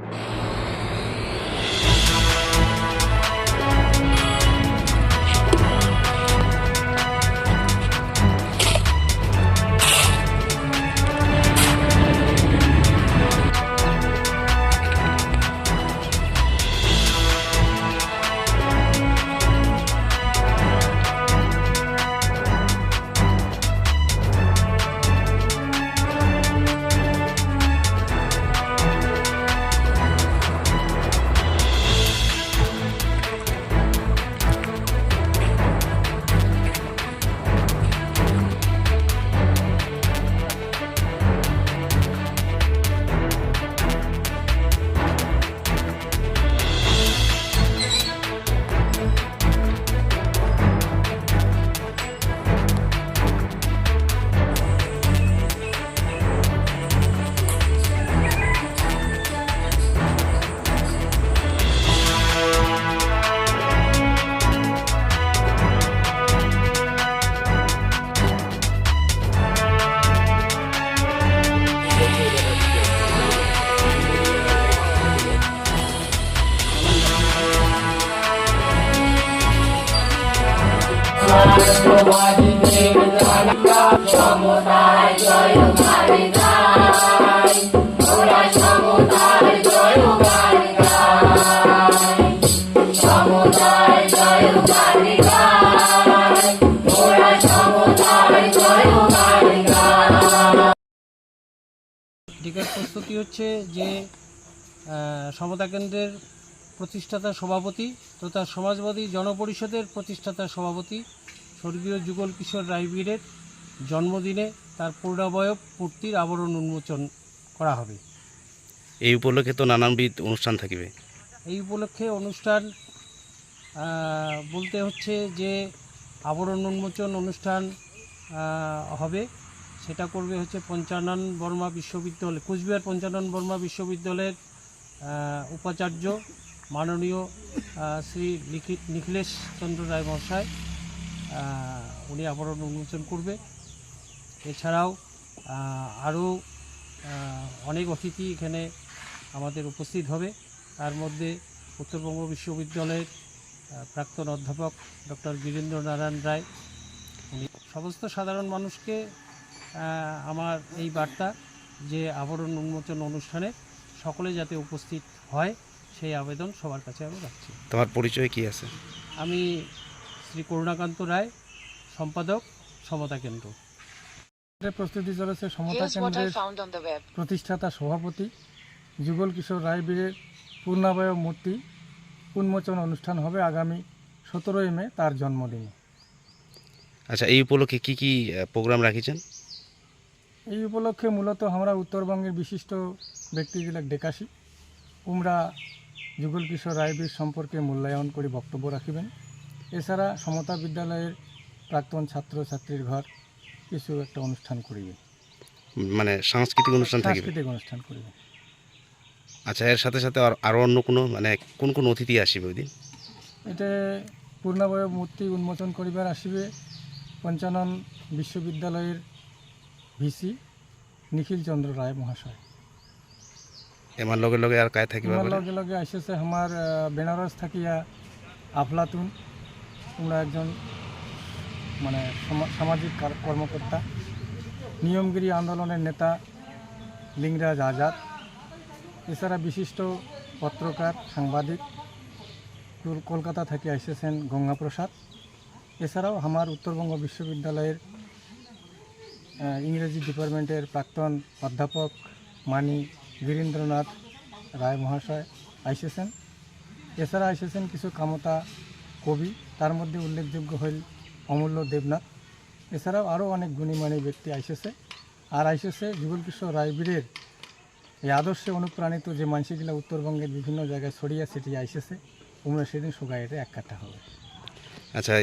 you টিকার প্রস্তুতি হচ্ছে যে সমতা কেন্দ্রের প্রতিষ্ঠাতা সভাপতি তথা সমাজবাদী জনপরিষদের প্রতিষ্ঠাতা সভাপতি স্বর্গীয় যুগল কিশোর রায়বীরের জন্মদিনে তার পূর্ণাবয়ব মূর্তির আবরণ উন্মোচন করা হবে। এই উপলক্ষে তো নানানবিধ অনুষ্ঠান থাকিবে। এই উপলক্ষে অনুষ্ঠান বলতে হচ্ছে যে আবরণ উন্মোচন অনুষ্ঠান হবে। সেটা করবে হচ্ছে পঞ্চানন বর্মা বিশ্ববিদ্যালয় কুচবিহার পঞ্চানন বর্মা বিশ্ববিদ্যালয়ের উপাচার্য মাননীয় শ্রী নিখিলেশ চন্দ্র রায় মহাশয় উনি আবরণ উন্মোচন করবে। এছাড়াও আরও অনেক অতিথি এখানে আমাদের উপস্থিত হবে। তার মধ্যে উত্তরবঙ্গ বিশ্ববিদ্যালয়ের প্রাক্তন অধ্যাপক ডক্টর বীরেন্দ্র নারায়ণ রায়। উনি সমস্ত সাধারণ মানুষকে আমার এই বার্তা যে আবরণ উন্মোচন অনুষ্ঠানে সকলে যাতে উপস্থিত হয়। সেই আবেদন সবার কাছে আমি রাখছি। তোমার পরিচয় কি আছে? আমি শ্রী করুণাকান্ত রায় সম্পাদক সমতা কেন্দ্র। প্রস্তুতি চলেছে সমতা কেন্দ্রের. প্রতিষ্ঠাতা সভাপতি যুগল কিশোর রায়বীরের পূর্ণাবয় মূর্তি উন্মোচন অনুষ্ঠান হবে আগামী সতেরোই মে তার জন্মদিনে। আচ্ছা এই উপলক্ষে কি কি প্রোগ্রাম রাখিছেন? এই উপলক্ষে মূলত আমরা উত্তরবঙ্গের বিশিষ্ট ব্যক্তিগুলো ডেকাশি উমরা যুগল কিশোর রায়বীর সম্পর্কে মূল্যায়ন করে বক্তব্য রাখিবেন। এছাড়া সমতা বিদ্যালয়ের প্রাক্তন ছাত্রছাত্রীর ঘর কিছু একটা অনুষ্ঠান করিবে। মানে সাংস্কৃতিক অনুষ্ঠান থাকিবে? সাংস্কৃতিক অনুষ্ঠান করিবে। আচ্ছা এর সাথে সাথে আর আরও অন্য কোনো মানে কোন কোন অতিথি আসিবে ওই দিন? এতে পূর্ণাবয় মূর্তি উন্মোচন করিবার আসিবে পঞ্চানন বিশ্ববিদ্যালয়ের ভিসি নিখিল চন্দ্র রায় মহাশয়। এমার লগে লগে আর কায় থাকিবে আমার লগে লগে আসেছে আমার বেনারস থাকিয়া আফলাতুন। তোমরা একজন মানে সমা- সামাজিক কর্মকর্তা নিয়মগিরি আন্দোলনের নেতা লিঙ্গরাজ আজাদ। এছাড়া বিশিষ্ট পত্রকার সাংবাদিক। কলকাতা থেকে এসেছেন গঙ্গাপ্রসাদ এছাড়াও আমার উত্তরবঙ্গ বিশ্ববিদ্যালয়ের ইংরেজি ডিপার্টমেন্টের প্রাক্তন অধ্যাপক মানি বীরেন্দ্রনাথ রায় মহাশয় আইসেছেন। এছাড়া এসেছেন কিছু কামতা কবি, তার মধ্যে উল্লেখযোগ্য হইল অমূল্য দেবনাথ। এছাড়াও আরও অনেক গুণীমানী ব্যক্তি আইসেছে। আর আইসেছে যুগল কিশোর রায়বীরের এই আদর্শে অনুপ্রাণিত যে মানসিগুলা উত্তরবঙ্গের বিভিন্ন জায়গায় ছড়িয়ে ছিটিয়ে আইসেছে, তোমরা সেদিন সোগাইতে এক কাটা হবে। আচ্ছা